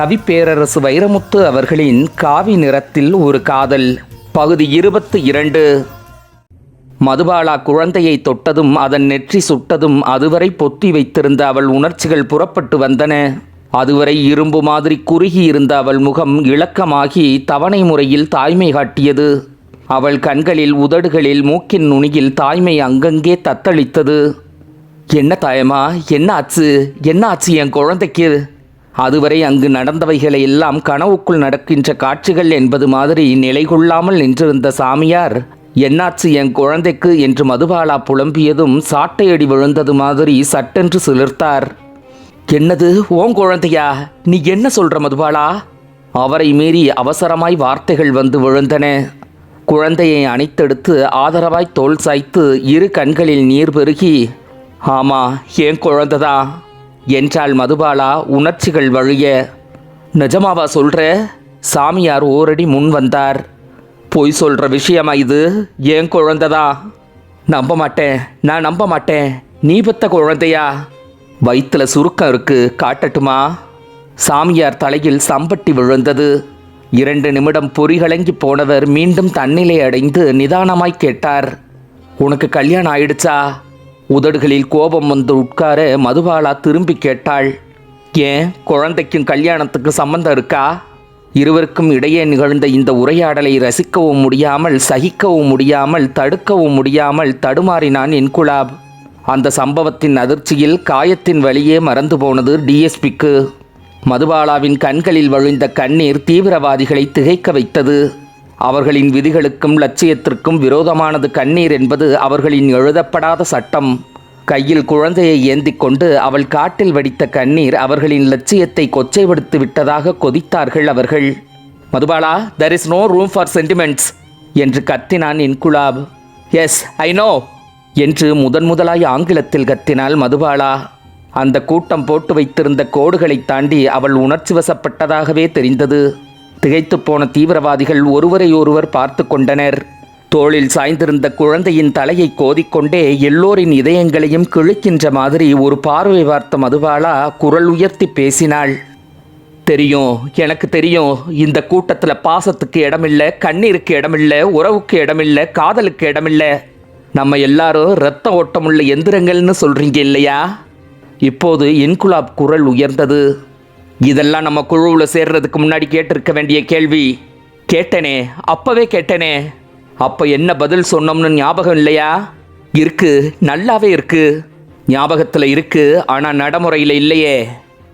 கவிப்பேரரசு வைரமுத்து அவர்களின் காவி நிறத்தில் ஒரு காதல். பகுதி இருபத்து இரண்டு. மதுபாலா குழந்தையை தொட்டதும் அதன் நெற்றி சுட்டதும் அதுவரை பொத்தி வைத்திருந்த அவள் உணர்ச்சிகள் புறப்பட்டு வந்தன. அதுவரை இரும்பு மாதிரி குறுகி இருந்த அவள் முகம் இளக்கமாகி தவணை முறையில் தாய்மை காட்டியது. அவள் கண்களில் உதடுகளில் மூக்கின் நுனியில் தாய்மை அங்கங்கே தத்தளித்தது. என்ன தாயமா என்ன ஆச்சு? என்ன ஆச்சு என் குழந்தைக்கு? அதுவரை அங்கு நடந்தவைகளை எல்லாம் கனவுக்குள் நடக்கின்ற காட்சிகள் என்பது மாதிரி நிலை கொள்ளாமல் நின்றிருந்த சாமியார் என்னாச்சு என் குழந்தைக்கு? என்று மதுபாலா புலம்பியதும் சாட்டையடி விழுந்தது மாதிரி சட்டென்று சிலிர்த்தார். என்னது? ஓன் குழந்தையா? நீ என்ன சொல்ற மதுபாலா? அவரை மீறி அவசரமாய் வார்த்தைகள் வந்து விழுந்தன. குழந்தையை அணைத்தெடுத்து ஆதரவாய் தோல் சாய்த்து இரு கண்களில் நீர் பெருகி ஆமா என் குழந்தைதான். என்றாள் மதுபாலா உணர்ச்சிகள் வழிய. நிஜமாவா சொல்ற? சாமியார் ஓரடி முன் வந்தார். பொய் சொல்ற விஷயமா இது? ஏன் குழந்ததா? நம்ப மாட்டேன். நான் நம்ப மாட்டேன். நீ பெத்த குழந்தையா? வயிற்றுல சுருக்கம் இருக்கு. காட்டட்டுமா? சாமியார் தலையில் சம்பட்டி விழுந்தது. இரண்டு நிமிடம் பொறிகலங்கி போனவர் மீண்டும் தன்னிலை அடைந்து நிதானமாய் கேட்டார். உனக்கு கல்யாணம் ஆயிடுச்சா? உதடுகளில் கோபம் வந்து உட்கார மதுபாலா திரும்பி கேட்டாள். ஏன்? குழந்தைக்கும் கல்யாணத்துக்கு சம்பந்தம் இருக்கா? இருவருக்கும் இடையே நிகழ்ந்த இந்த உரையாடலை ரசிக்கவும் முடியாமல் சகிக்கவும் முடியாமல் தடுக்கவும் முடியாமல் தடுமாறினான் இன்குலாப் அந்த சம்பவத்தின் அதிர்ச்சியில் காயத்தின் வழியே மறந்து போனது டிஎஸ்பிக்கு மதுபாலாவின் கண்களில் வழிந்த கண்ணீர் தீவிரவாதிகளை திகைக்க வைத்தது. அவர்களின் விதிகளுக்கும் லட்சியத்திற்கும் விரோதமானது கண்ணீர் என்பது அவர்களின் எழுதப்படாத சட்டம். கையில் குழந்தையை ஏந்தி கொண்டு அவள் காட்டில் வடித்த கண்ணீர் அவர்களின் லட்சியத்தை கொச்சைப்படுத்தி விட்டதாக கொதித்தார்கள் அவர்கள். Madhubala there is no room for sentiments என்று கத்தினான் இன்குலாப் எஸ் ஐ நோ என்று முதன் முதலாய் ஆங்கிலத்தில் கத்தினாள் மதுபாலா. அந்த கூட்டம் போட்டு வைத்திருந்த கோடுகளை தாண்டி அவள் உணர்ச்சி வசப்பட்டதாகவே தெரிந்தது. திகைத்துப் போன தீவிரவாதிகள் ஒருவரை ஒருவர் பார்த்து கொண்டனர். தோளில் சாய்ந்திருந்த குழந்தையின் தலையை கோதிக்கொண்டே எல்லோரின் இதயங்களையும் கிழிக்கின்ற மாதிரி ஒரு பார்வை பார்த்த மதுபாலா குரல் உயர்த்தி பேசினாள். தெரியும் எனக்கு தெரியும் இந்த கூட்டத்தில் பாசத்துக்கு இடமில்ல கண்ணீருக்கு இடமில்ல உறவுக்கு இடமில்ல காதலுக்கு இடமில்ல. நம்ம எல்லாரும் இரத்த ஓட்டமுள்ள எந்திரங்கள்னு சொல்றீங்க இல்லையா? இப்போது இன்குலாப் குரல் உயர்ந்தது. இதெல்லாம் நம்ம குழுவில் சேர்றதுக்கு முன்னாடி கேட்டிருக்க வேண்டிய கேள்வி. கேட்டனே அப்பவே கேட்டனே. அப்போ என்ன பதில் சொன்னோம்னு ஞாபகம் இல்லையா? இருக்கு நல்லாவே இருக்கு. ஞாபகத்தில் இருக்கு ஆனால் நடைமுறையில் இல்லையே.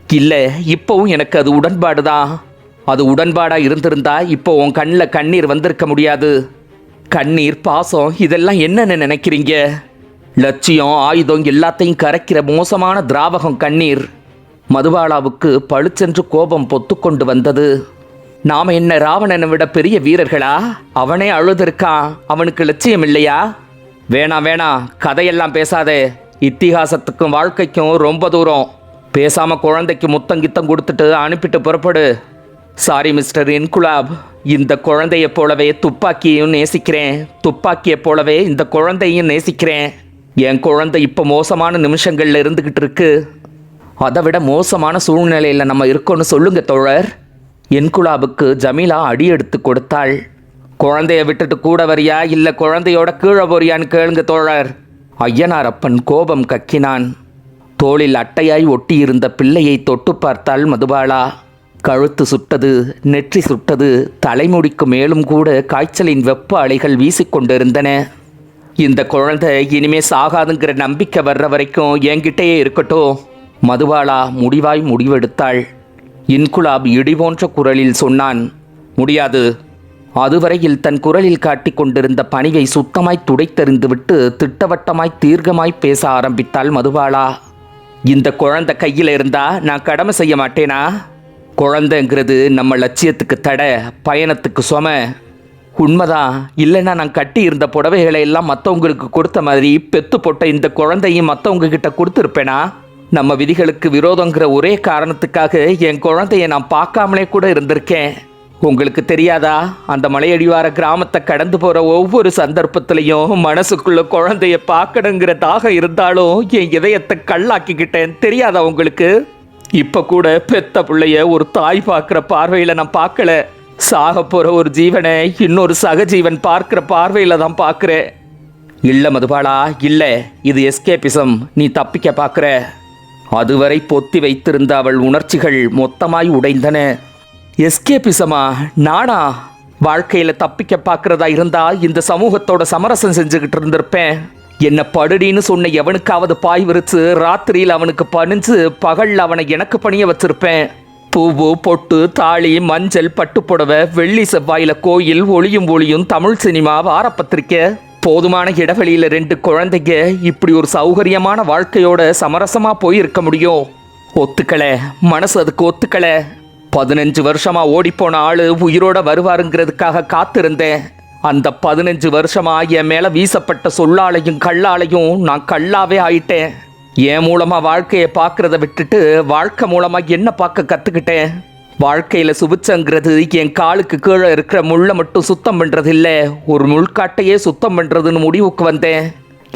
இல்லை இப்போவும் எனக்கு அது உடன்பாடு தான். அது உடன்பாடாக இருந்திருந்தா இப்போ உன் கண்ணில் கண்ணீர் வந்திருக்க முடியாது. கண்ணீர் பாசம் இதெல்லாம் என்னென்னு நினைக்கிறீங்க? லட்சியம் ஆயுதம் எல்லாத்தையும் கரைக்கிற மோசமான திராவகம் கண்ணீர். மதுபாலாவுக்கு பளிச்சென்று கோபம் பொத்துக்கொண்டு வந்தது. நாம் என்ன ராவணனை விட பெரிய வீரர்களா? அவனே அழுதிருக்கான் அவனுக்கு லட்சியம் இல்லையா வேணாம் வேணாம் கதையெல்லாம் பேசாதே. இத்திகாசத்துக்கும் வாழ்க்கைக்கும் ரொம்ப தூரம். பேசாம குழந்தைக்கு முத்தம் கித்தம் கொடுத்துட்டு அனுப்பிட்டு புறப்படு. சாரி மிஸ்டர் இன்குலாப் இந்த குழந்தையைப் போலவே துப்பாக்கியையும் நேசிக்கிறேன். துப்பாக்கியைப் போலவே இந்த குழந்தையும் நேசிக்கிறேன். என் குழந்தை இப்போ மோசமான நிமிஷங்கள்ல இருந்துகிட்டு இருக்கு. அதை விட மோசமான சூழ்நிலையில் நம்ம இருக்கோன்னு சொல்லுங்க தோழர். என்குலாபுக்கு ஜமீலா அடி எடுத்து கொடுத்தாள். குழந்தைய விட்டுட்டு கூட வரியா? இல்லை குழந்தையோட கீழே போறியான்னு கேளுங்க தோழர். ஐயனார் அப்பன் கோபம் கக்கினான். தோளில் அட்டையாய் ஒட்டியிருந்த பிள்ளையை தொட்டு பார்த்தாள் மதுபாலா. கழுத்து சுட்டது நெற்றி சுட்டது தலைமுடிக்கு மேலும் கூட காய்ச்சலின் வெப்ப அலைகள் வீசிக்கொண்டிருந்தன இந்த குழந்தை இனிமே சாகாதுங்கிற நம்பிக்கை வர்ற வரைக்கும் என்கிட்டயே இருக்கட்டும். மதுபாலா முடிவாய் முடிவெடுத்தாள். இன்குலாப் இடி போன்ற குரலில் சொன்னான் முடியாது. அதுவரையில் தன் குரலில் காட்டிக் கொண்டிருந்த பணிவை சுத்தமாய் துடைத்தெறிந்துவிட்டு திட்டவட்டமாய் தீர்க்கமாய் பேச ஆரம்பித்தாள் மதுபாலா இந்த குழந்தை கையில் இருந்தா நான் கடமை செய்ய மாட்டேனா? குழந்தைங்கிறது நம்ம லட்சியத்துக்கு தடை பயணத்துக்கு சும. உண்மைதான். இல்லைன்னா நான் கட்டி இருந்த புடவைகளை எல்லாம் மற்றவங்களுக்கு கொடுத்த மாதிரி பெத்து போட்ட இந்த குழந்தையும் மற்றவங்க கிட்ட கொடுத்துருப்பேனா? நம்ம விதிகளுக்கு விரோதங்கிற ஒரே காரணத்துக்காக என் குழந்தைய நான் பார்க்காமலே கூட இருந்திருக்கேன். உங்களுக்கு தெரியாதா? அந்த மலையடிவார கிராமத்தை கடந்து போற ஒவ்வொரு சந்தர்ப்பத்திலையும் மனசுக்குள்ள குழந்தைய பார்க்கணுங்கிற தாகம் இருந்தாலும் என் இதயத்தை கல்லாக்கிக்கிட்டேன். தெரியாதா உங்களுக்கு? இப்ப கூட பெத்த பிள்ளைய ஒரு தாய் பார்க்குற பார்வையில நான் பார்க்கல. சாக போற ஒரு ஜீவனை இன்னொரு சகஜீவன் பார்க்குற பார்வையில தான் பார்க்குறேன். இல்ல மதுபாலா இல்ல. இது எஸ்கேபிசம். நீ தப்பிக்க பார்க்குற. அதுவரை பொத்தி வைத்திருந்த அவள் உணர்ச்சிகள் மொத்தமாய் உடைந்தன. எஸ்கேபிசமா நானா? வாழ்க்கையில தப்பிக்க பார்க்கறதா இருந்தா இந்த சமூகத்தோட சமரசம் செஞ்சுக்கிட்டு இருந்திருப்பேன். என்ன படுடின்னு சொன்ன எவனுக்காவது பாய் விரிச்சு ராத்திரியில் அவனுக்கு பணிஞ்சு பகல்ல அவனை எனக்கு பணிய வச்சிருப்பேன். பூவு பொட்டு தாலி மஞ்சள் பட்டுப்புடவை வெள்ளி செவ்வாயில கோயில் ஒளியும் ஒளியும் தமிழ் சினிமா வாரப்பத்திரிக்கை. போதுமான இடைவெளியில் ரெண்டு குழந்தைங்க இப்படி ஒரு சௌகரியமான வாழ்க்கையோட சமரசமா போயிருக்க முடியும்? ஒத்துக்கல. மனசு அதுக்கு ஒத்துக்கல. பதினஞ்சு வருஷமா ஓடிப்போன ஆளு உயிரோட வருவாருங்கிறதுக்காக காத்திருந்தேன். அந்த பதினஞ்சு வருஷமா என் மேல வீசப்பட்ட சொல்லாலையும் கல்லாலையும் நான் கல்லாவே ஆயிட்டேன். என் மூலமா வாழ்க்கையை பார்க்கறத விட்டுட்டு வாழ்க்கை மூலமா என்ன பார்க்க கத்துக்கிட்டேன்? வாழ்க்கையில் சுபிச்சங்கிறது என் காலுக்கு கீழே இருக்கிற முள்ளை மட்டும் சுத்தம் பண்ணுறது இல்லை ஒரு முள்காட்டையே சுத்தம் பண்ணுறதுன்னு முடிவுக்கு வந்தேன்.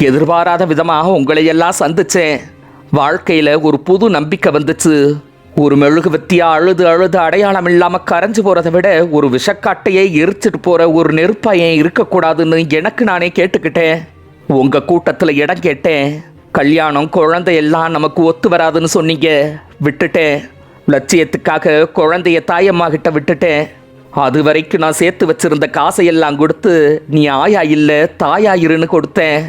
எதிர்பாராத விதமாக உங்களை எல்லாம் சந்திச்சேன். வாழ்க்கையில் ஒரு புது நம்பிக்கை வந்துச்சு. ஒரு மெழுகு வத்தியாக அழுது அழுது அடையாளம் இல்லாமல் கரைஞ்சு போகிறத விட ஒரு விஷக்காட்டையே எரிச்சிட்டு போகிற ஒரு நெருப்பா ஏன் இருக்கக்கூடாதுன்னு எனக்கு நானே கேட்டுக்கிட்டேன். உங்கள் கூட்டத்தில் இடம் கேட்டேன். கல்யாணம் குழந்தை எல்லாம் நமக்கு ஒத்து வராதுன்னு சொன்னீங்க. விட்டுட்டேன். லட்சியத்துக்காக குழந்தைய தாயம்மா கிட்ட விட்டுட்டேன். அது வரைக்கும் நான் சேர்த்து வச்சிருந்த காசையெல்லாம் கொடுத்து நீ ஆயா இல்லை தாயா இருன்னு கொடுத்தேன்.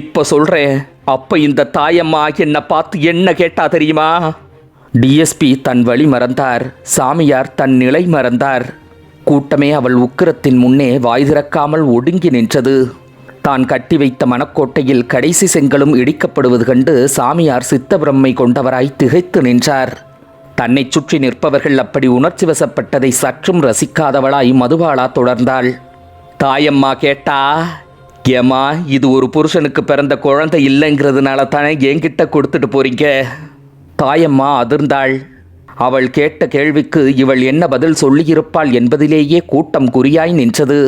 இப்போ சொல்கிறேன் அப்போ இந்த தாயம்மா என்னை பார்த்து என்ன கேட்டா தெரியுமா? டிஎஸ்பி தன் வழி மறந்தார். சாமியார் தன் நிலை மறந்தார். கூட்டமே அவள் உக்கிரத்தின் முன்னே வாய் திறக்காமல் ஒடுங்கி நின்றது. தான் கட்டி வைத்த மனக்கோட்டையில் கடைசி செங்கலும் இடிக்கப்படுவது கண்டு சாமியார் சித்தபிரம்மை கொண்டவராய் திகைத்து நின்றார். தன்னை சுற்றி நிற்பவர்கள் அப்படி உணர்ச்சி வசப்பட்டதை சற்றும் ரசிக்காதவளாய் மதுபாலா தொடர்ந்தாள். தாயம்மா கேட்டா? ஏமா இது ஒரு புருஷனுக்கு பிறந்த குழந்தை இல்லைங்கிறதுனால தானே என்கிட்ட கொடுத்துட்டு போறீங்க? தாயம்மா அதிர்ந்தாள். அவள் கேட்ட கேள்விக்கு இவள் என்ன பதில் சொல்லியிருப்பாள் என்பதிலேயே கூட்டம் குறியாய் நின்றது.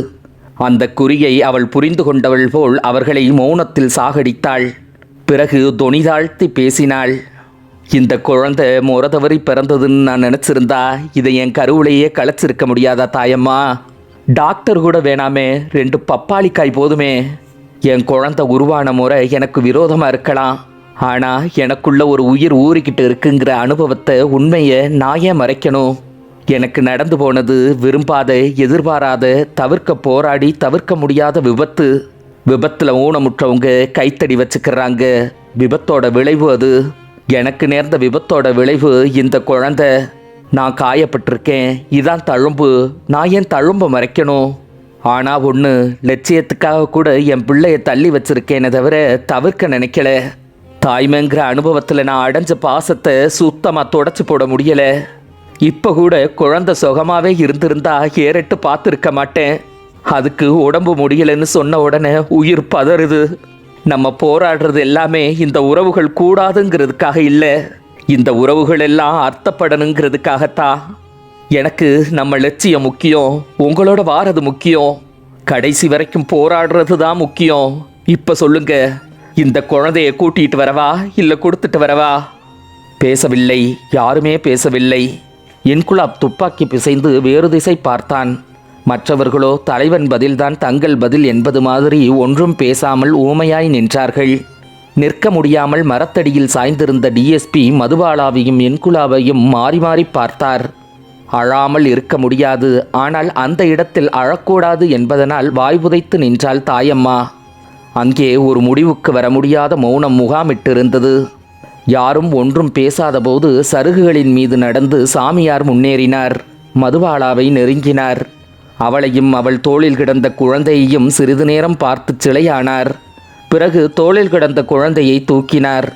அந்த குறியை அவள் புரிந்து கொண்டவள் போல் அவர்களை மௌனத்தில் சாகடித்தாள். பிறகு தொனிதாழ்த்தி பேசினாள். இந்த குழந்தை முறை தவறி பிறந்ததுன்னு நான் நினச்சிருந்தா இதை என் கருவிலேயே களைச்சிருக்க முடியாதா தாயம்மா? டாக்டர் கூட வேணாமே ரெண்டு பப்பாளிக்காய் போதுமே. என் குழந்தை உருவான முறை எனக்கு விரோதமாக இருக்கலாம். ஆனால் எனக்குள்ள ஒரு உயிர் ஊறிக்கிட்டு இருக்குங்கிற அனுபவத்தை உண்மையை நான் ஏன் மறைக்கணும்? எனக்கு நடந்து போனது விரும்பாத எதிர்பாராத தவிர்க்க போராடி தவிர்க்க முடியாத விபத்து. விபத்தில் ஊனமுற்றவங்க கைத்தடி வச்சுக்கிறாங்க. விபத்தோட விளைவு அது. எனக்கு நேர்ந்த விபத்தோட விளைவு இந்த குழந்தை. நான் காயப்பட்டிருக்கேன். இதான் தழும்பு. நான் ஏன் தழும்பை மறைக்கணும்? ஆனால் ஒன்று லட்சியத்துக்காக கூட என் பிள்ளைய தள்ளி வச்சிருக்கேனே தவிர தவிர்க்க நினைக்கல. தாய்மைங்கிற அனுபவத்தில் நான் அடைஞ்ச பாசத்தை சுத்தமாக தொடச்சி போட முடியலை. இப்போ கூட குழந்தை சுகமாகவே இருந்திருந்தா ஏறிட்டு பார்த்துருக்க மாட்டேன். அதுக்கு உடம்பு முடியலன்னு சொன்ன உடனே உயிர் பதறுது. நம்ம போராடுறது எல்லாமே இந்த உறவுகள் கூடாதுங்கிறதுக்காக இல்லை. இந்த உறவுகள் எல்லாம் அர்த்தப்படணுங்கிறதுக்காகத்தான் எனக்கு நம்ம லட்சியம் முக்கியம் உங்களோட வாரது முக்கியம். கடைசி வரைக்கும் போராடுறது தான் முக்கியம். இப்போ சொல்லுங்க இந்த குழந்தைய கூட்டிட்டு வரவா இல்லை கொடுத்துட்டு வரவா? பேசவில்லை யாருமே பேசவில்லை. என்குலாப் துப்பாக்கி பிசைந்து வேறு திசை பார்த்தான். மற்றவர்களோ தலைவன் பதில்தான் தங்கள் பதில் என்பது மாதிரி ஒன்றும் பேசாமல் ஊமையாய் நின்றார்கள். நிற்க முடியாமல் மரத்தடியில் சாய்ந்திருந்த டிஎஸ்பி மதுபாலாவையும் என்குலாவையும் மாறி மாறி பார்த்தார். அழாமல் இருக்க முடியாது ஆனால் அந்த இடத்தில் அழக்கூடாது என்பதனால் வாய் புதைத்து நின்றாள் தாயம்மா. அங்கே ஒரு முடிவுக்கு வர முடியாத மௌனம் முகாமிட்டிருந்தது. யாரும் ஒன்றும் பேசாதபோது சருகுகளின் மீது நடந்து சாமியார் முன்னேறினார். மதுபாலாவை நெருங்கினார். அவளையும் அவள் தோளில் கிடந்த குழந்தையையும் சிறிது நேரம் பார்த்து சிலையானார். பிறகு தோளில் கிடந்த குழந்தையை தூக்கினார்.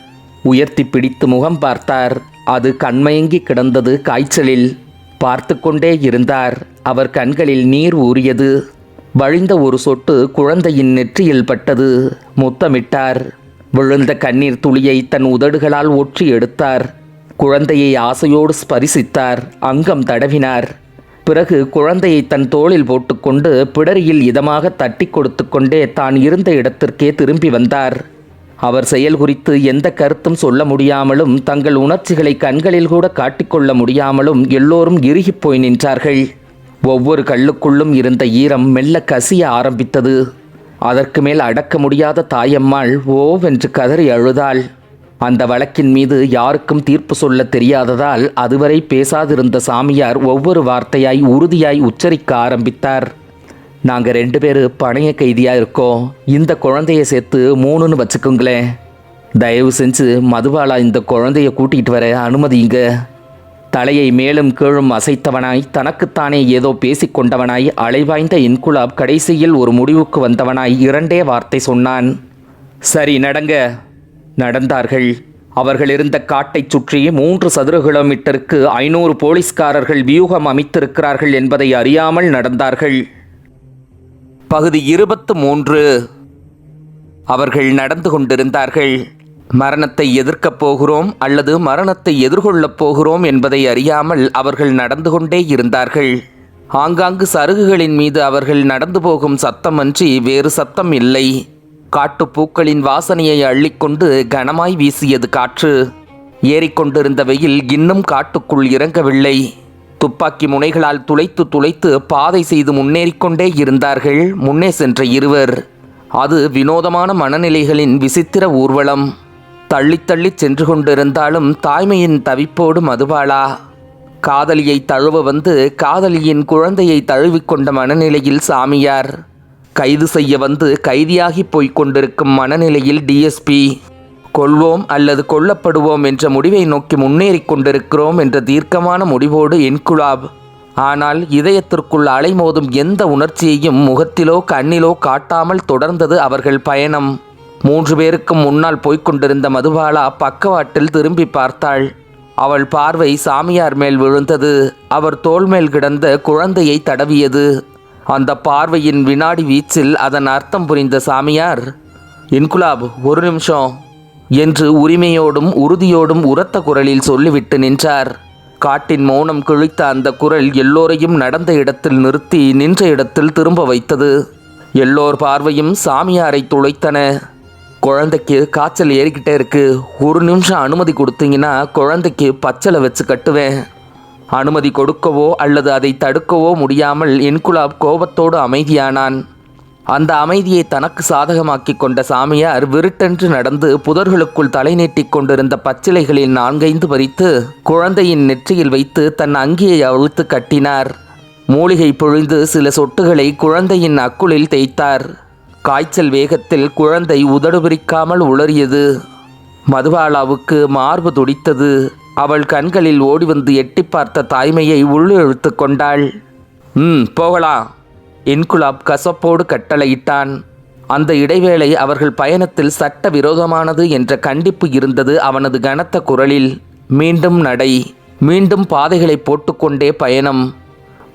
உயர்த்தி பிடித்து முகம் பார்த்தார். அது கண்மயங்கி கிடந்தது காய்ச்சலில். பார்த்து கொண்டே இருந்தார். அவர் கண்களில் நீர் ஊறியது. வழிந்த ஒரு சொட்டு குழந்தையின் நெற்றியில் பட்டது. முத்தமிட்டார். விழுந்த கண்ணீர் துளியை தன் உதடுகளால் ஒற்றி எடுத்தார். குழந்தையை ஆசையோடு ஸ்பரிசித்தார். அங்கம் தடவினார். பிறகு குழந்தையை தன் தோளில் போட்டுக்கொண்டு பிடரியில் இதமாக தட்டி கொடுத்து கொண்டே தான் இருந்த இடத்திற்கே திரும்பி வந்தார். அவர் செயல் குறித்து எந்த கருத்தும் சொல்ல முடியாமலும் தங்கள் உணர்ச்சிகளை கண்களில் கூட காட்டிக்கொள்ள முடியாமலும் எல்லோரும் இறுகிப் போய் நின்றார்கள். ஒவ்வொரு கல்லுக்குள்ளும் இருந்த ஈரம் மெல்ல கசிய ஆரம்பித்தது. அதற்கு மேல் அடக்க முடியாத தாயம்மாள் ஓவென்று கதறி அழுதாள். அந்த வழக்கின் மீது யாருக்கும் தீர்ப்பு சொல்ல தெரியாததால் அதுவரை பேசாதிருந்த சாமியார் ஒவ்வொரு வார்த்தையாய் உறுதியாய் உச்சரிக்க ஆரம்பித்தார். நாங்க ரெண்டு பேர் பணைய கைதியா இருக்கோம். இந்த குழந்தைய சேர்த்து மூணுன்னு வச்சுக்கோங்களேன். தயவு செஞ்சு மதுபாலா இந்த குழந்தைய கூட்டிகிட்டு வர அனுமதிங்க தலையை மேலும் கீழும் அசைத்தவனாய் தனக்குத்தானே ஏதோ பேசிக்கொண்டவனாய் அலைவாய்ந்த இன்குலாப் கடைசியில் ஒரு முடிவுக்கு வந்தவனாய் இரண்டே வார்த்தை சொன்னான். சரி நடங்க. நடந்தார்கள். அவர்கள் இருந்த காட்டைச் சுற்றி மூன்று சதுர கிலோமீட்டருக்கு ஐநூறு போலீஸ்காரர்கள் வியூகம் அமைத்திருக்கிறார்கள் என்பதை அறியாமல் நடந்தார்கள். பகுதி இருபத்து மூன்று அவர்கள் நடந்து கொண்டிருந்தார்கள். மரணத்தை எதிர்க்கப் போகிறோம் அல்லது மரணத்தை எதிர்கொள்ளப் போகிறோம் என்பதை அறியாமல் அவர்கள் நடந்து கொண்டே இருந்தார்கள். ஆங்காங்கு சருகுகளின் மீது அவர்கள் நடந்து போகும் சத்தமன்றி வேறு சத்தம் இல்லை. காட்டுப்பூக்களின் வாசனையை அள்ளிக்கொண்டு கனமாய் வீசியது காற்று. ஏறிக்கொண்டிருந்த வெயில் இன்னும் காட்டுக்குள் இறங்கவில்லை. துப்பாக்கி முனைகளால் துளைத்து துளைத்து பாதை செய்து முன்னேறிக்கொண்டே இருந்தார்கள் முன்னே சென்ற இருவர். அது வினோதமான மனநிலைகளின் விசித்திர ஊர்வலம். தள்ளித் தள்ளிச் சென்று கொண்டிருந்தாலும் தாய்மையின் தவிப்போடு மதுபாலா. காதலியை தழுவ வந்து காதலியின் குழந்தையை தழுவிக்கொண்ட மனநிலையில் சாமியார். கைது செய்ய வந்து கைதியாகி போய்க் கொண்டிருக்கும் மனநிலையில் டிஎஸ்பி கொள்வோம் அல்லது கொல்லப்படுவோம் என்ற முடிவை நோக்கி முன்னேறிக் கொண்டிருக்கிறோம் என்ற தீர்க்கமான முடிவோடு என்குலாப் ஆனால் இதயத்திற்குள் அலைமோதும் எந்த உணர்ச்சியையும் முகத்திலோ கண்ணிலோ காட்டாமல் தொடர்ந்தது அவர்கள் பயணம். மூன்று பேருக்கும் முன்னால் போய்க் கொண்டிருந்த மதுபாலா பக்கவாட்டில் திரும்பி பார்த்தாள். அவள் பார்வை சாமியார் மேல் விழுந்தது. அவர் தோல் மேல் கிடந்த குழந்தையை தடவியது. அந்த பார்வையின் வினாடி வீச்சில் அதன் அர்த்தம் புரிந்த சாமியார் இன்குலாப் ஒரு நிமிஷம் என்று உரிமையோடும் உறுதியோடும் உரத்த குரலில் சொல்லிவிட்டு நின்றார். காட்டின் மௌனம் கிழித்த அந்த குரல் எல்லோரையும் நடந்த இடத்தில் நிறுத்தி நின்ற இடத்தில் திரும்ப வைத்தது. எல்லோர் பார்வையும் சாமியாரை துளைத்தன. குழந்தைக்கு காய்ச்சல் ஏறிக்கிட்டே இருக்கு. ஒரு நிமிஷம் அனுமதி கொடுத்தீங்கன்னா குழந்தைக்கு பச்சலை வச்சு கட்டுவேன். அனுமதி கொடுக்கவோ அல்லது அதை தடுக்கவோ முடியாமல் இன்குலாப் கோபத்தோடு அமைதியானான். அந்த அமைதியை தனக்கு சாதகமாக்கிக் கொண்ட சாமியார் விருட்டென்று நடந்து புதர்களுக்குள் தலை நீட்டிக் கொண்டிருந்த பச்சிலைகளில் நான்கைந்து பறித்து குழந்தையின் நெற்றியில் வைத்து தன் அங்கியை அவிழ்த்து கட்டினார். மூலிகை பொழிந்து சில சொட்டுகளை குழந்தையின் அக்குளில் தேய்த்தார். காய்ச்சல் வேகத்தில் குழந்தை உதடு பிரிக்காமல் உளறியது. மதுபாலாவுக்கு மார்பு துடித்தது. அவள் கண்களில் ஓடி வந்து எட்டி பார்த்த தாய்மையை உள்ளிழுத்து கொண்டாள். ம் போகலாம் இன்குலாப் கசப்போடு கட்டளையிட்டான். அந்த இடைவேளை அவர்கள் பயணத்தில் சட்ட விரோதமானது என்ற கண்டிப்பு இருந்தது அவனது கனத்த குரலில். மீண்டும் நடை மீண்டும் பாதைகளை போட்டுக்கொண்டே பயணம்.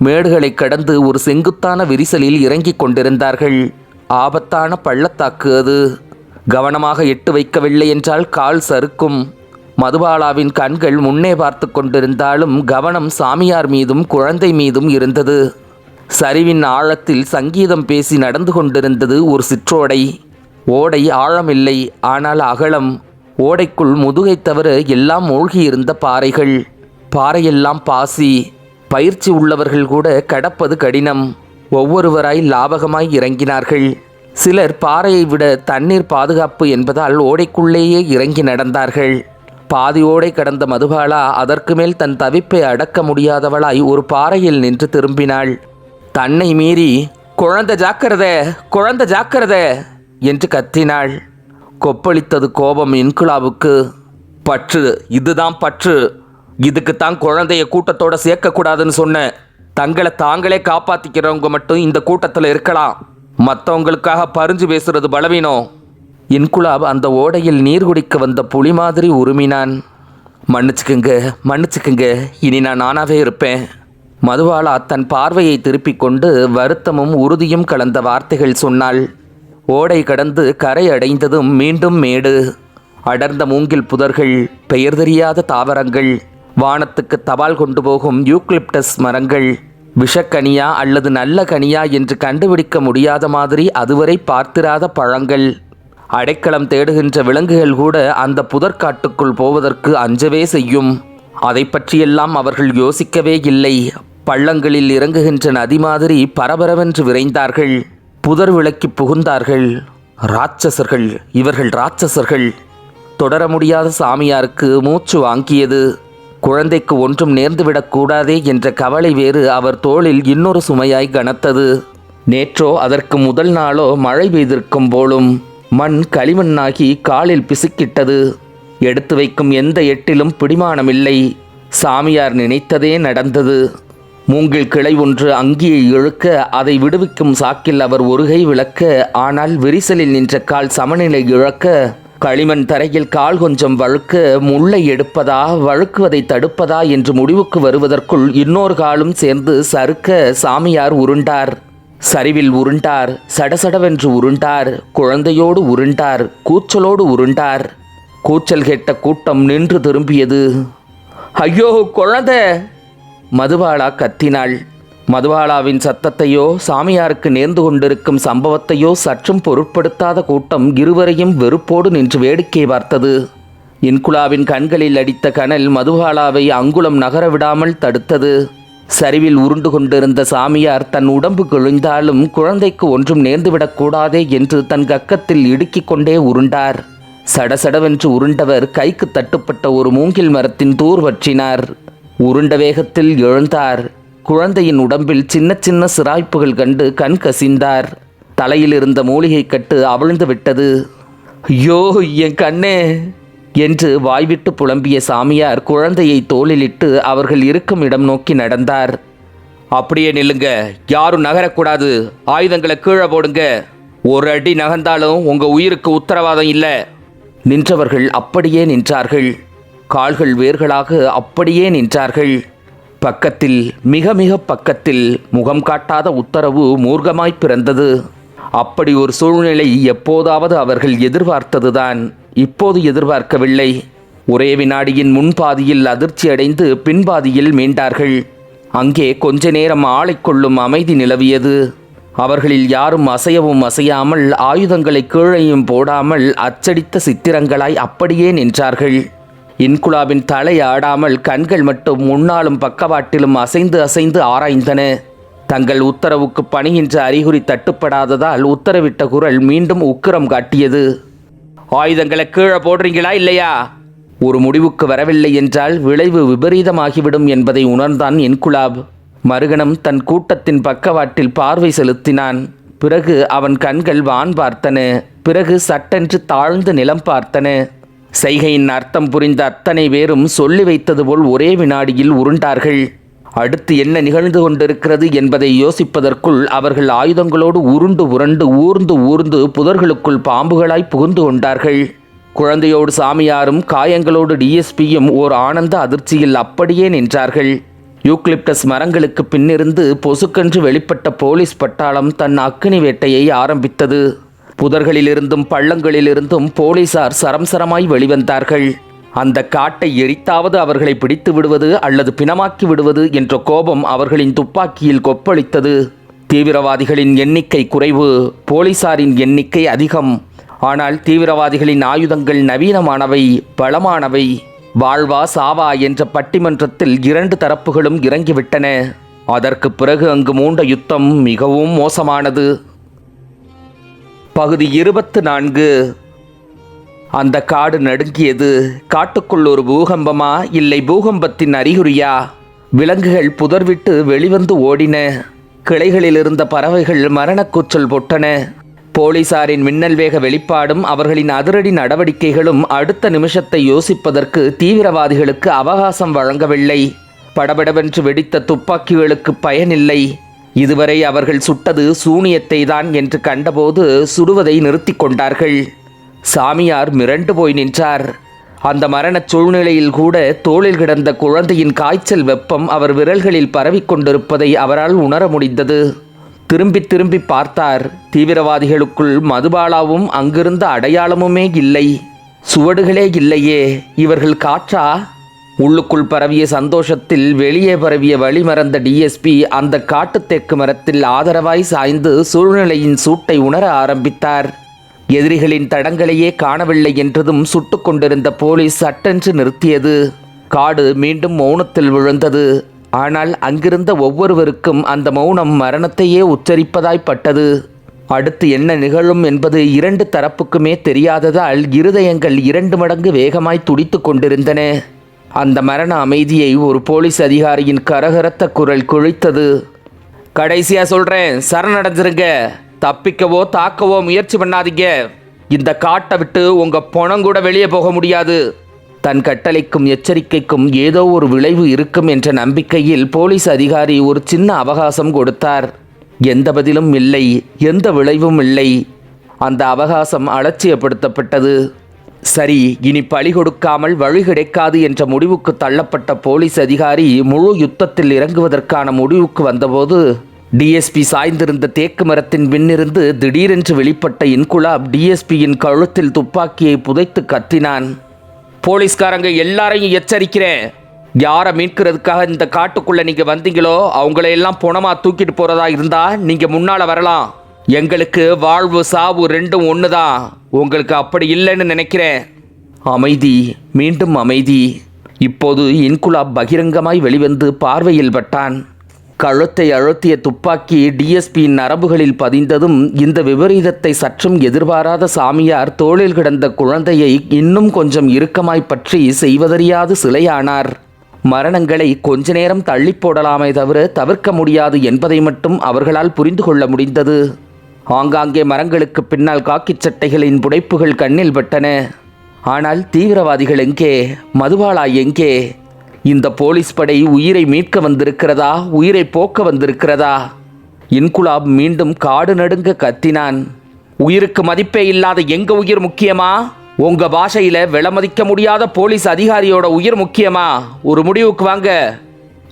மேடுகளை கடந்து ஒரு செங்குத்தான விரிசலில் இறங்கிக் கொண்டிருந்தார்கள். ஆபத்தான பள்ளத்தாக்கு அது. கவனமாக எட்டு வைக்கவில்லை என்றால் கால் சறுக்கும். மதுபாலாவின் கண்கள் முன்னே பார்த்து கொண்டிருந்தாலும் கவனம் சாமியார் மீதும் குழந்தை மீதும் இருந்தது. சரிவின் ஆழத்தில் சங்கீதம் பேசி நடந்து கொண்டிருந்தது ஒரு சிற்றோடை. ஓடை ஆழமில்லை ஆனால் அகலம். ஓடைக்குள் முதுகை தவிர எல்லாம் மூழ்கியிருந்த பாறைகள். பாறையெல்லாம் பாசி. பயிற்சி உள்ளவர்கள் கூட கடப்பது கடினம். ஒவ்வொருவராய் லாபகமாய் இறங்கினார்கள். சிலர் பாறையை விட தண்ணீர் பாதுகாப்பு என்பதால் ஓடைக்குள்ளேயே இறங்கி நடந்தார்கள். பாதியோடை கடந்த மதுபாலா அதற்கு மேல் தன் தவிப்பை அடக்க முடியாதவளாய் ஒரு பாறையில் நின்று திரும்பினாள். தன்னை மீறி குழந்தை ஜாக்கிரத குழந்தை ஜாக்கிரதை என்று கத்தினாள். கொப்பளித்தது கோபம் இன்குலாவுக்கு பற்று இதுதான் பற்று. இதுக்குத்தான் குழந்தைய கூட்டத்தோட சேர்க்கக்கூடாதுன்னு சொன்னேன். தங்களை தாங்களே காப்பாத்திக்கிறவங்க மட்டும் இந்த கூட்டத்தில் இருக்கலாம். மற்றவங்களுக்காக பறிஞ்சு பேசுறது பலவீனம். இன்குலாப் அந்த ஓடையில் நீர் குடிக்க வந்த புலி மாதிரி உருமினான். மன்னிச்சுக்குங்க மன்னிச்சுக்குங்க இனி நான் நானாவே இருப்பேன். மதுபாலா தன் பார்வையை திருப்பிக் கொண்டு வருத்தமும் உறுதியும் கலந்த வார்த்தைகள் சொன்னாள். ஓடை கடந்து கரை அடைந்ததும் மீண்டும் மேடு. அடர்ந்த மூங்கில் புதர்கள் பெயர் தெரியாத தாவரங்கள் வானத்துக்கு தபால் கொண்டு போகும் யூக்லிப்டஸ் மரங்கள் விஷக்கனியா அல்லது நல்ல கனியா என்று கண்டுபிடிக்க முடியாத மாதிரி அதுவரை பார்த்திராத பழங்கள். அடைக்கலம் தேடுகின்ற விலங்குகள் கூட அந்த புதற்காட்டுக்குள் போவதற்கு அஞ்சவே செய்யும். அதை பற்றியெல்லாம் அவர்கள் யோசிக்கவே இல்லை. பள்ளங்களில் இறங்குகின்ற நதி மாதிரி பரபரவென்று விரைந்தார்கள். புதர் விளக்கி புகுந்தார்கள். ராட்சசர்கள் இவர்கள் ராட்சசர்கள். தொடர முடியாத சாமியாருக்கு மூச்சு வாங்கியது. குழந்தைக்கு ஒன்றும் நேர்ந்துவிடக் கூடாதே என்ற கவலை வேறு அவர் தோளில் இன்னொரு சுமையாய் கனத்தது. நேற்றோ அதற்கு முதல் நாளோ மழை பெய்திருக்கும் போலும் மண் களிமண்ணாகி காலில் பிசுக்கிட்டது. எடுத்து வைக்கும் எந்த எட்டிலும் பிடிமானமில்லை. சாமியார் நினைத்ததே நடந்தது. மூங்கில் கிளை ஒன்று அங்கியை இழுக்க அதை விடுவிக்கும் சாக்கில் அவர் ஒருகை விளக்க ஆனால் விரிசலில் நின்ற கால் சமநிலை இழக்க களிமண் தரையில் கால் கொஞ்சம் வழுக்க முள்ளை எடுப்பதா வழுக்குவதை தடுப்பதா என்று முடிவுக்கு வருவதற்குள் இன்னொரு காலும் சேர்ந்து சறுக்க சாமியார் உருண்டார். சரிவில் உருண்டார் சடசடவென்று உருண்டார் குழந்தையோடு உருண்டார் கூச்சலோடு உருண்டார். கூச்சல் கேட்ட கூட்டம் நின்று திரும்பியது. ஐயோ குழந்தை! மதுபாலா கத்தினாள். மதுபாலாவின் சத்தத்தையோ சாமியாருக்கு நேர்ந்து கொண்டிருக்கும் சம்பவத்தையோ சற்றும் பொருட்படுத்தாத கூட்டம் இருவரையும் வெறுப்போடு நின்று வேடிக்கை பார்த்தது. இன்குலாவின் கண்களில் அடித்த கனல் மதுபாலாவை அங்குலம் நகர விடாமல் தடுத்தது. சரிவில் உருண்டு கொண்டிருந்த சாமியார் தன் உடம்பு கிழிந்தாலும் குழந்தைக்கு ஒன்றும் நேர்ந்துவிடக்கூடாதே என்று தன் கக்கத்தில் இடுக்கிக் கொண்டே உருண்டார். சடசடவென்று உருண்டவர் கைக்கு தட்டுப்பட்ட ஒரு மூங்கில் மரத்தின் தூர் வற்றினார். உருண்ட வேகத்தில் எழுந்தார். குழந்தையின் உடம்பில் சின்ன சின்ன சிராய்ப்புகள் கண்டு கண் கசிந்தார். தலையில் இருந்த மூலிகை கட்டு அவிழ்ந்து விட்டது. ஐயோ என் கண்ணே! என்று வாய்விட்டு புலம்பிய சாமியார் குழந்தையை தோளிலிட்டு அவர்கள் இருக்கும் இடம் நோக்கி நடந்தார். அப்படியே நில்லுங்க. யாரும் நகரக்கூடாது. ஆயுதங்களை கீழே போடுங்க. ஒரு அடி நகர்ந்தாலும் உங்க உயிருக்கு உத்தரவாதம் இல்லை. நின்றவர்கள் அப்படியே நின்றார்கள். கால்கள் வேர்களாக அப்படியே நின்றார்கள். பக்கத்தில் மிக மிக பக்கத்தில் முகம் காட்டாத உத்தரவு மூர்க்கமாய் பிறந்தது. அப்படி ஒரு சூழ்நிலை எப்போதாவது அவர்கள் எதிர்பார்த்ததுதான். இப்போது எதிர்பார்க்கவில்லை. ஒரே வினாடியின் முன்பாதியில் அதிர்ச்சி அடைந்து பின்பாதியில் மீண்டார்கள். அங்கே கொஞ்ச நேரம் ஆளை கொள்ளும் அமைதி நிலவியது. அவர்களில் யாரும் அசையவும் அசையாமல் ஆயுதங்களை கீழையும் போடாமல் அச்சடித்த சித்திரங்களாய் அப்படியே நின்றார்கள். இன்குலாவின் தலை ஆடாமல் கண்கள் மட்டும் முன்னாலும் பக்கவாட்டிலும் அசைந்து அசைந்து ஆராய்ந்தன. தங்கள் உத்தரவுக்கு பணிகின்ற அறிகுறி தட்டுப்படாததால் உத்தரவிட்ட குரல் மீண்டும் உக்கிரம் காட்டியது. ஆயுதங்களை கீழே போடுறீங்களா இல்லையா? ஒரு முடிவுக்கு வரவில்லை என்றால் விளைவு விபரீதமாகிவிடும் என்பதை உணர்ந்தான் என்குலாப் மறுகணம் தன் கூட்டத்தின் பக்கவாட்டில் பார்வை செலுத்தினான். பிறகு அவன் கண்கள் வான் பார்த்தன. பிறகு சட்டென்று தாழ்ந்து நிலம் பார்த்தன. செய்கையின் அர்த்தம் புரிந்த அத்தனை பேரும் சொல்லி வைத்தது போல் ஒரே வினாடியில் உருண்டார்கள். அடுத்து என்ன நிகழ்ந்து கொண்டிருக்கிறது என்பதை யோசிப்பதற்குள் அவர்கள் ஆயுதங்களோடு உருண்டு உருண்டு ஊர்ந்து ஊர்ந்து புதர்களுக்குள் பாம்புகளாய் புகுந்து கொண்டார்கள். குழந்தையோடு சாமியாரும் காயங்களோடு டிஎஸ்பியும் ஓர் ஆனந்த அதிர்ச்சியில் அப்படியே நின்றார்கள். யூக்லிப்டஸ் மரங்களுக்கு பின்னிருந்து பொசுக்கென்று வெளிப்பட்ட போலீஸ் பட்டாளம் தன் அக்கினி வேட்டையை ஆரம்பித்தது. புதர்களிலிருந்தும் பள்ளங்களிலிருந்தும் போலீசார் சரம் சரமாய் வெளிவந்தார்கள். அந்த காட்டை எரித்தாவது அவர்களை பிடித்து விடுவது அல்லது பிணமாக்கி விடுவது என்ற கோபம் அவர்களின் துப்பாக்கியில் கொப்பளித்தது. தீவிரவாதிகளின் எண்ணிக்கை குறைவு போலீசாரின் எண்ணிக்கை அதிகம். ஆனால் தீவிரவாதிகளின் ஆயுதங்கள் நவீனமானவை பலமானவை. வாழ்வா சாவா என்ற பட்டிமன்றத்தில் இரண்டு தரப்புகளும் இறங்கிவிட்டன. அதற்கு பிறகு அங்கு மூண்ட யுத்தம் மிகவும் மோசமானது. பகுதி இருபத்து நான்கு. அந்த காடு நடுங்கியது. காட்டுக்குள் ஒரு பூகம்பமா? இல்லை பூகம்பத்தின் அறிகுறியா? விலங்குகள் புதர்விட்டு வெளிவந்து ஓடின. கிளைகளில் இருந்த பறவைகள் மரணக்கூச்சல் பொட்டன. போலீசாரின் மின்னல் வேக வெளிப்பாடும் அவர்களின் அதிரடி நடவடிக்கைகளும் அடுத்த நிமிஷத்தை யோசிப்பதற்கு தீவிரவாதிகளுக்கு அவகாசம் வழங்கவில்லை. படபடவென்று வெடித்த துப்பாக்கிகளுக்கு பயனில்லை. இதுவரை அவர்கள் சுட்டது சூனியத்தை தான் என்று கண்டபோது சுடுவதை நிறுத்திக் கொண்டார்கள். சாமியார் மிரண்டு போய் நின்றார். அந்த மரணச் சூழ்நிலையில் கூட தோளில் கிடந்த குழந்தையின் காய்ச்சல் வெப்பம் அவர் விரல்களில் பரவிக் கொண்டிருப்பதை அவரால் உணர முடிந்தது. திரும்பி திரும்பி பார்த்தார். தீவிரவாதிகளுக்குள் மதுபாலாவும் அங்கிருந்த அடையாளமுமே இல்லை. சுவடுகளே இல்லையே. இவர்கள் காற்றா? உள்ளுக்குள் பரவிய சந்தோஷத்தில் வெளியே பரவிய வழி மறந்த டிஎஸ்பி அந்த காட்டுத்தேக்கு மரத்தில் ஆதரவாய் சாய்ந்து சூழ்நிலையின் சூட்டை உணர ஆரம்பித்தார். எதிரிகளின் தடங்களையே காணவில்லை என்றதும் சுட்டுக் கொண்டிருந்த போலீஸ் சட்டென்று நிறுத்தியது. காடு மீண்டும் மௌனத்தில் விழுந்தது. ஆனால் அங்கிருந்த ஒவ்வொருவருக்கும் அந்த மௌனம் மரணத்தையே உச்சரிப்பதாய்ப்பட்டது அடுத்து என்ன நிகழும் என்பது இரண்டு தரப்புக்குமே தெரியாததால் இருதயங்கள் இரண்டு மடங்கு வேகமாய் துடித்து கொண்டிருந்தன. அந்த மரண அமைதியை ஒரு போலீஸ் அதிகாரியின் கரகரத்த குரல் குழித்தது. கடைசியா சொல்றேன் சரணடைஞ்சிருங்க. தப்பிக்கவோ தாக்கவோ முயற்சி பண்ணாதீங்க. இந்த காட்டை விட்டு உங்க பணம் கூட வெளியே போக முடியாது. தன் கட்டளைக்கும் எச்சரிக்கைக்கும் ஏதோ ஒரு விளைவு இருக்கும் என்ற நம்பிக்கையில் போலீஸ் அதிகாரி ஒரு சின்ன அவகாசம் கொடுத்தார். எந்த பதிலும் இல்லை எந்த விளைவும் இல்லை. அந்த அவகாசம் அலட்சியப்படுத்தப்பட்டது. சரி இனி பழி கொடுக்காமல் வழி கிடைக்காது என்ற முடிவுக்கு தள்ளப்பட்ட போலீஸ் அதிகாரி முழு யுத்தத்தில் இறங்குவதற்கான முடிவுக்கு வந்தபோது டிஎஸ்பி சாய்ந்திருந்த தேக்கு மரத்தின் பின்னிருந்து திடீரென்று வெளிப்பட்ட இன்குலாப் டிஎஸ்பியின் கழுத்தில் துப்பாக்கியை புதைத்து கத்தினான். போலீஸ்காரங்க எல்லாரையும் எச்சரிக்கிறேன். யாரை மீட்கிறதுக்காக இந்த காட்டுக்குள்ள நீங்க வந்தீங்களோ அவங்களையெல்லாம் எல்லாம் புணமா தூக்கிட்டு போறதா இருந்தா நீங்க முன்னால வரலாம். எங்களுக்கு வாழ்வு சாவு ரெண்டும் ஒண்ணுதான். உங்களுக்கு அப்படி இல்லைன்னு நினைக்கிறேன். அமைதி மீண்டும் அமைதி. இப்போது இன்குலாப் பகிரங்கமாய் வெளிவந்து பார்வையில் பட்டான். கழுத்தை அழுத்திய துப்பாக்கி டிஎஸ்பியின் நரம்புகளில் பதிந்ததும் இந்த விபரீதத்தை சற்றும் எதிர்பாராத சாமியார் தோளில் கிடந்த குழந்தையை இன்னும் கொஞ்சம் இறுக்கமாய் பற்றி செய்வதறியாது சிலையானார். மரணங்களை கொஞ்ச நேரம் தள்ளி போடலாமே தவிர தவிர்க்க முடியாது என்பதை மட்டும் அவர்களால் புரிந்து கொள்ள முடிந்தது. ஆங்காங்கே மரங்களுக்கு பின்னால் காக்கிச் சட்டைகளின் புடைப்புகள் கண்ணில் பட்டன. ஆனால் தீவிரவாதிகள் எங்கே? மதுபாலா எங்கே? இந்த போலீஸ் படை உயிரை மீட்க வந்திருக்கிறதா? உயிரை போக்க வந்திருக்கிறதா? இன்குலாப் மீண்டும் காடு நடுங்க கத்தினான். உயிருக்கு மதிப்பே இல்லாத எங்க உயிர் முக்கியமா? உங்க பாஷையில விலமதிக்க முடியாத போலீஸ் அதிகாரியோட உயிர் முக்கியமா? ஒரு முடிவுக்கு வாங்க.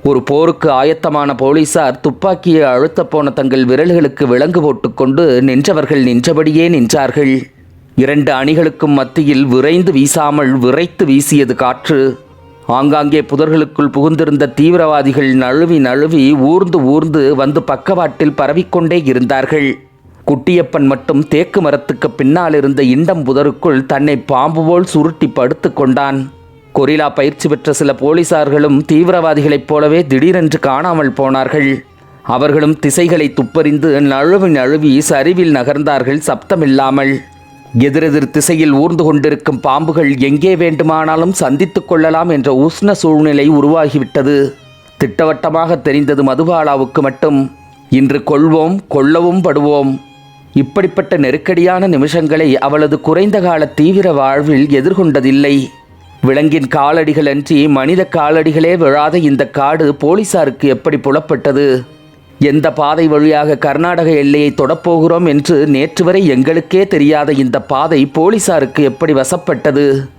ஒரு போருக்கு ஆயத்தமான போலீசார் துப்பாக்கியை அழுத்த போன தங்கள் விரல்களுக்கு விலங்கு போட்டுக்கொண்டு நின்றவர்கள் நின்றபடியே நின்றார்கள். இரண்டு அணிகளுக்கும் மத்தியில் விரைந்து வீசாமல் விரைத்து வீசியது காற்று. ஆங்காங்கே புதர்களுக்குள் புகுந்திருந்த தீவிரவாதிகள் நழுவி நழுவி ஊர்ந்து ஊர்ந்து வந்து பக்கவாட்டில் பரவிக்கொண்டே இருந்தார்கள். குட்டியப்பன் மட்டும் தேக்கு மரத்துக்கு பின்னால் இருந்த இண்டம் புதருக்குள் தன்னை பாம்பு போல் சுருட்டி படுத்து கொண்டான். கொரிலா பயிற்சி பெற்ற சில போலீசார்களும் தீவிரவாதிகளைப் போலவே திடீரென்று காணாமல் போனார்கள். அவர்களும் திசைகளை துப்பறிந்து நழுவி நழுவி சரிவில் நகர்ந்தார்கள் சப்தமில்லாமல். எதிரெதிர் திசையில் ஊர்ந்து கொண்டிருக்கும் பாம்புகள் எங்கே வேண்டுமானாலும் சந்தித்துக் கொள்ளலாம் என்ற உஷ்ண சூழ்நிலை உருவாகிவிட்டது. திட்டவட்டமாக தெரிந்தது மதுபாலாவுக்கு மட்டும். இன்று கொள்வோம் கொள்ளவும் படுவோம். இப்படிப்பட்ட நெருக்கடியான நிமிஷங்களை அவளது குறைந்த கால தீவிர வாழ்வில் எதிர்கொண்டதில்லை. விலங்கின் காலடிகள் அன்றி மனித காலடிகளே விழாத இந்த காடு போலீசாருக்கு எப்படி புலப்பட்டது? எந்த பாதை வழியாக கர்நாடக எல்லையை தொடப்போகிறோம் என்று நேற்று வரை எங்களுக்கே தெரியாத இந்த பாதை போலீசாருக்கு எப்படி வசப்பட்டது?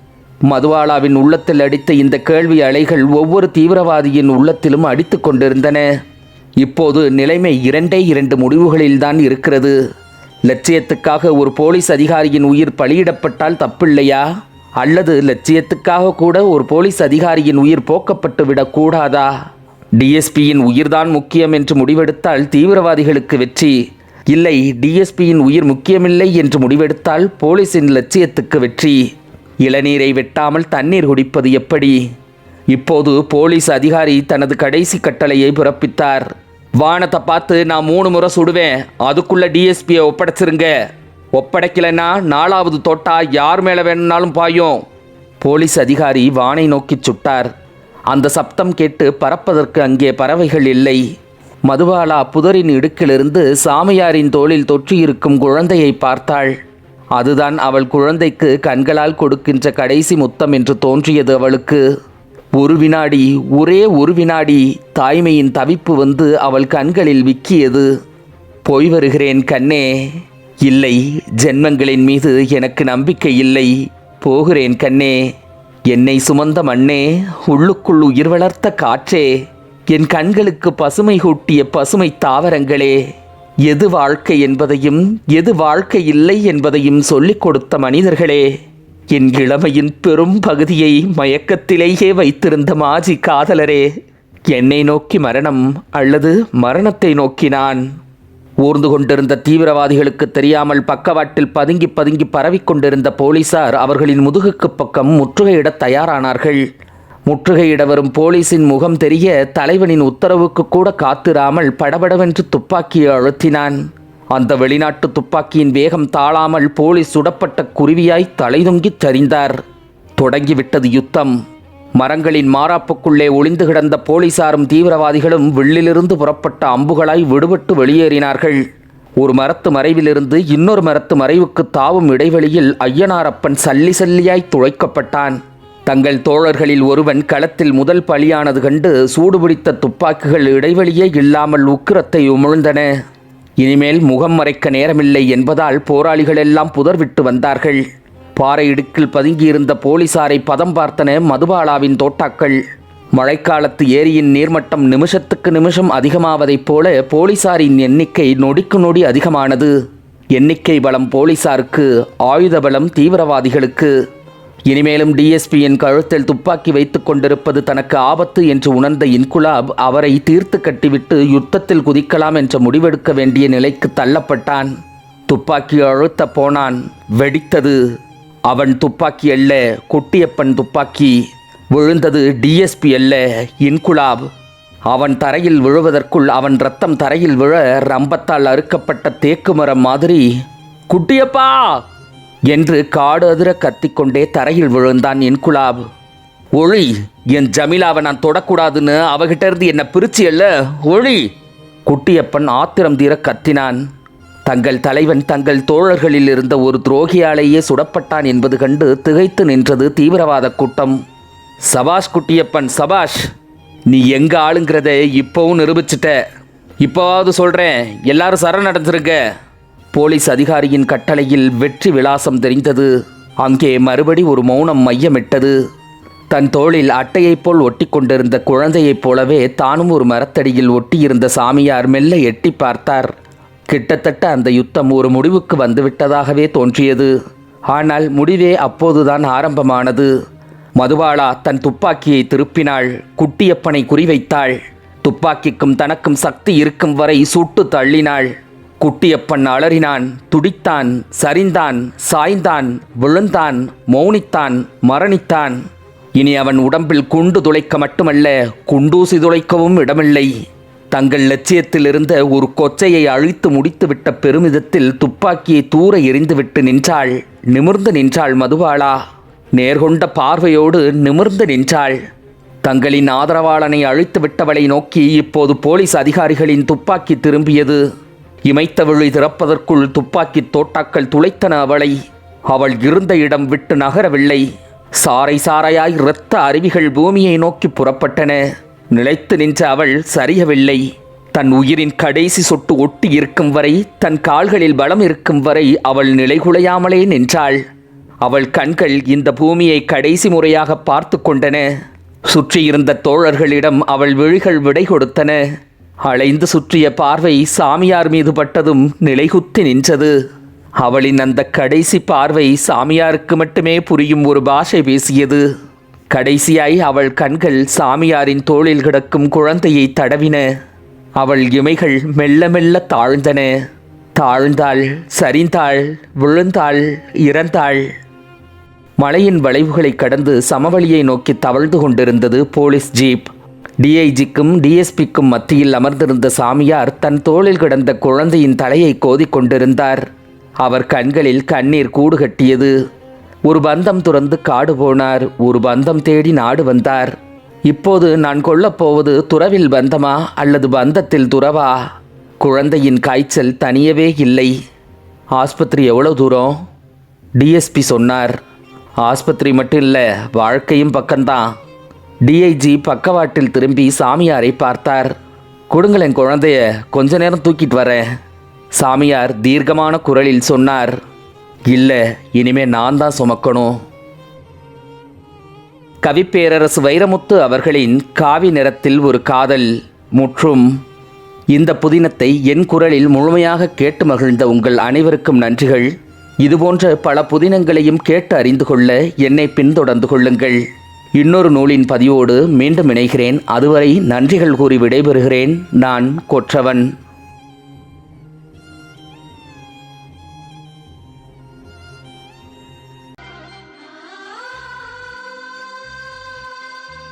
மதுவாலாவின் உள்ளத்தில் அடித்த இந்த கேள்வி அலைகள் ஒவ்வொரு தீவிரவாதியின் உள்ளத்திலும் அடித்து கொண்டிருந்தன. இப்போது நிலைமை இரண்டே இரண்டு முடிவுகளில்தான் இருக்கிறது. லட்சியத்துக்காக ஒரு போலீஸ் அதிகாரியின் உயிர் பலியிடப்பட்டால் தப்பில்லையா? அல்லது லட்சியத்துக்காக கூட ஒரு போலீஸ் அதிகாரியின் உயிர் போக்கப்பட்டு விடக்கூடாதா டிஎஸ்பியின் உயிர்தான் முக்கியம் என்று முடிவெடுத்தால் தீவிரவாதிகளுக்கு வெற்றி. இல்லை டிஎஸ்பியின் உயிர் முக்கியமில்லை என்று முடிவெடுத்தால் போலீஸின் லட்சியத்துக்கு வெற்றி. இளநீரை வெட்டாமல் தண்ணீர் குடிப்பது எப்படி? இப்போது போலீஸ் அதிகாரி தனது கடைசி கட்டளையை பிறப்பித்தார். வானத்தை பார்த்து நான் மூணு முறை சுடுவேன். அதுக்குள்ள டிஎஸ்பியை ஒப்படைச்சிருங்க. ஒப்படைக்கலைன்னா நாலாவது தொட்டா யார் மேலே வேணும்னாலும் பாயும். போலீஸ் அதிகாரி வானை நோக்கி சுட்டார். அந்த சப்தம் கேட்டு பறப்பதற்கு அங்கே பறவைகள் இல்லை. மதுபாலா புதரின் இடுக்கிலிருந்து சாமியாரின் தோளில் தொற்றியிருக்கும் குழந்தையை பார்த்தாள். அதுதான் அவள் குழந்தைக்கு கண்களால் கொடுக்கின்ற கடைசி முத்தம் என்று தோன்றியது அவளுக்கு. ஒரு வினாடி ஒரே ஒரு வினாடி தாய்மையின் தவிப்பு வந்து அவள் கண்களில் விக்கியது. போய் வருகிறேன் கண்ணே. இல்லை ஜென்மங்களின் மீது எனக்கு நம்பிக்கை இல்லை. போகிறேன் கண்ணே. என்னை சுமந்த மண்ணே உள்ளுக்குள் உயிர் வளர்த்த காற்றே என் கண்களுக்கு பசுமை கூட்டிய பசுமை தாவரங்களே எது வாழ்க்கை என்பதையும் எது வாழ்க்கை இல்லை என்பதையும் சொல்லிக் கொடுத்த மனிதர்களே என் இளமையின் பெரும் பகுதியை மயக்கத்திலேயே வைத்திருந்த மாஜி காதலரே என்னை நோக்கி மரணம் அல்லது மரணத்தை நோக்கி நான் ஊர்ந்து கொண்டிருந்த தீவிரவாதிகளுக்கு தெரியாமல் பக்கவாட்டில் பதுங்கி பதுங்கி பரவிக் கொண்டிருந்த போலீசார் அவர்களின் முதுகுக்கு பக்கம் முற்றுகையிடத் தயாரானார்கள். முற்றுகையிட வரும் போலீசின் முகம் தெரிய தலைவனின் உத்தரவுக்கு கூட காத்திராமல் படபடவென்று துப்பாக்கியை அழுத்தினான். அந்த வெளிநாட்டு துப்பாக்கியின் வேகம் தாழாமல் போலீஸ் சுடப்பட்ட குருவியாய் தலைதொங்கிச் சரிந்தார் தொடங்கிவிட்டது யுத்தம். மரங்களின் மாறாப்புக்குள்ளே ஒளிந்து கிடந்த போலீசாரும் தீவிரவாதிகளும் வில்லிலிருந்து புறப்பட்ட அம்புகளாய் விடுபட்டு வெளியேறினார்கள். ஒரு மரத்து மறைவிலிருந்து இன்னொரு மரத்து மறைவுக்கு தாவும் இடைவெளியில் ஐயனாரப்பன் சல்லி சல்லியாய் துளைக்கப்பட்டான். தங்கள் தோழர்களில் ஒருவன் களத்தில் முதல் பலியானது கண்டு சூடுபிடித்த துப்பாக்கிகள் இடைவெளியே இல்லாமல் உக்கிரத்தை உமிழ்ந்தன. இனிமேல் முகம் மறைக்க நேரமில்லை என்பதால் போராளிகள் எல்லாம் புதர்விட்டு வந்தார்கள். பாறை இடுக்கில் பதுங்கியிருந்த போலீசாரை பதம் பார்த்தன மதுபாலாவின் தோட்டாக்கள். மழைக்காலத்து ஏரியின் நீர்மட்டம் நிமிஷத்துக்கு நிமிஷம் அதிகமாவதைப் போல போலீசாரின் எண்ணிக்கை நொடிக்கு நொடி அதிகமானது. எண்ணிக்கை பலம் போலீசாருக்கு ஆயுத பலம் தீவிரவாதிகளுக்கு. இனிமேலும் டிஎஸ்பியின் கழுத்தில் துப்பாக்கி வைத்துக் கொண்டிருப்பது தனக்கு ஆபத்து என்று உணர்ந்த இன்குலாப் அவரை தீர்த்து கட்டிவிட்டு யுத்தத்தில் குதிக்கலாம் என்ற முடிவெடுக்க வேண்டிய நிலைக்கு தள்ளப்பட்டான். துப்பாக்கி அழுத்த போனான். வெடித்தது. அவன் துப்பாக்கி அல்ல குட்டியப்பன் துப்பாக்கி விழுந்தது டிஎஸ்பி அல்ல இன்குலாப். அவன் தரையில் விழுவதற்குள் அவன் ரத்தம் தரையில் விழ ரம்பத்தால் அறுக்கப்பட்ட தேக்கு மரம் மாதிரி குட்டியப்பா! என்று காடு அதிர கத்திக்கொண்டே தரையில் விழுந்தான் இன்குலாப். ஒளி என் ஜமீலாவை நான் தொடக்கூடாதுன்னு அவகிட்ட இருந்து என்னை பிரிச்சு அல்ல ஒளி! குட்டியப்பன் ஆத்திரம் தீர கத்தினான். தங்கள் தலைவன் தங்கள் தோழர்களில் இருந்த ஒரு துரோகியாலேயே சுடப்பட்டான் என்பது கண்டு திகைத்து நின்றது தீவிரவாத கூட்டம். சபாஷ் குட்டியப்பன் சபாஷ் நீ எங்க ஆளுங்கிறத இப்போவும் நிரூபிச்சிட்ட. இப்போவாவது சொல்றேன் எல்லாரும் சரணடைஞ்சிருங்க. போலீஸ் அதிகாரியின் கட்டளையில் வெற்றி விலாசம் தெரிந்தது. அங்கே மறுபடி ஒரு மௌனம் மையமிட்டது. தன் தோளில் அட்டையைப் போல் ஒட்டி கொண்டிருந்த குழந்தையைப் போலவே தானும் ஒரு மரத்தடியில் ஒட்டியிருந்த சாமியார் மெல்ல எட்டி பார்த்தார். கிட்டத்தட்ட அந்த யுத்தம் ஒரு முடிவுக்கு வந்துவிட்டதாகவே தோன்றியது. ஆனால் முடிவே அப்போதுதான் ஆரம்பமானது. மதுபாலா தன் துப்பாக்கியை திருப்பினாள். குட்டியப்பனை குறிவைத்தாள். துப்பாக்கிக்கும் தனக்கும் சக்தி இருக்கும் வரை சுட்டு தள்ளினாள். குட்டியப்பன் அலறினான் துடித்தான் சரிந்தான் சாய்ந்தான் விழுந்தான் மௌனித்தான் மரணித்தான். இனி அவன் உடம்பில் குண்டு துளைக்க மட்டுமல்ல குண்டூசி துளைக்கவும் இடமில்லை. தங்கள் லட்சியத்தில் இருந்த ஒரு கொச்சையை அழித்து முடித்துவிட்ட பெருமிதத்தில் துப்பாக்கியை தூர எறிந்துவிட்டு நின்றாள். நிமிர்ந்து நின்றாள் மதுவாளா நேர்கொண்ட பார்வையோடு நிமிர்ந்து நின்றாள். தங்களின் ஆதரவாளனை அழித்து விட்டவளை நோக்கி இப்போது போலீஸ் அதிகாரிகளின் துப்பாக்கி திரும்பியது. இமைத்த விழி திறப்பதற்குள் துப்பாக்கி தோட்டாக்கள் துளைத்தன அவளை. அவள் இருந்த இடம் விட்டு நகரவில்லை. சாறை சாறையாய் இரத்த அருவிகள் பூமியை நோக்கி புறப்பட்டன. நிலைத்து நின்ற அவள் சரியவில்லை. தன் உயிரின் கடைசி சொட்டு ஒட்டி இருக்கும் வரை தன் கால்களில் பலம் இருக்கும் வரை அவள் நிலைகுலையாமலே நின்றாள். அவள் கண்கள் இந்த பூமியை கடைசி முறையாக பார்த்து கொண்டன. சுற்றியிருந்த தோழர்களிடம் அவள் விழிகள் விடை கொடுத்தன. அலைந்து சுற்றிய பார்வை சாமியார் மீது பட்டதும் நிலைகுத்தி நின்றது. அவளின் அந்த கடைசி பார்வை சாமியாருக்கு மட்டுமே புரியும் ஒரு பாஷை பேசியது. கடைசியாய் அவள் கண்கள் சாமியாரின் தோளில் கிடக்கும் குழந்தையை தடவின. அவள் இமைகள் மெல்ல மெல்ல தாழ்ந்தன. தாழ்ந்தாள் சரிந்தாள் விழுந்தாள் இறந்தாள். மலையின் வளைவுகளை கடந்து சமவெளியை நோக்கி தவழ்ந்து கொண்டிருந்தது போலீஸ் ஜீப். டிஐஜிக்கும் டிஎஸ்பிக்கும் மத்தியில் அமர்ந்திருந்த சாமியார் தன் தோளில் கிடந்த குழந்தையின் தலையை கோதிக் கொண்டிருந்தார். அவர் கண்களில் கண்ணீர் கூடு கட்டியது. ஒரு பந்தம் துறந்து காடு போனார். ஒரு பந்தம் தேடி நாடு வந்தார். இப்போது நான் கொல்லப் போவது துறவில் பந்தமா அல்லது பந்தத்தில் துறவா? குழந்தையின் காய்ச்சல் தனியவே இல்லை. ஆஸ்பத்திரி எவ்வளோ தூரம்? டிஎஸ்பி சொன்னார். ஆஸ்பத்திரி மட்டும் இல்லை வாழ்க்கையும் பக்கம்தான். டிஐஜி பக்கவாட்டில் திரும்பி சாமியாரை பார்த்தார். கொடுங்களேன் குழந்தைய கொஞ்ச நேரம் தூக்கிட்டு வரேன். சாமியார் தீர்க்கமான குரலில் சொன்னார். இல்லை இனிமே நான் தான் சுமக்கணும். கவிப்பேரரசு வைரமுத்து அவர்களின் காவி நிறத்தில் ஒரு காதல் முற்றும் இந்த புதினத்தை என் குரலில் முழுமையாக கேட்டு மகிழ்ந்த உங்கள் அனைவருக்கும் நன்றிகள். இதுபோன்ற பல புதினங்களையும் கேட்டு அறிந்து கொள்ள என்னை பின்தொடர்ந்து கொள்ளுங்கள். இன்னொரு நூலின் பதிவோடு மீண்டும் இணைகிறேன். அதுவரை நன்றிகள் கூறி விடைபெறுகிறேன். நான் கொற்றவன்.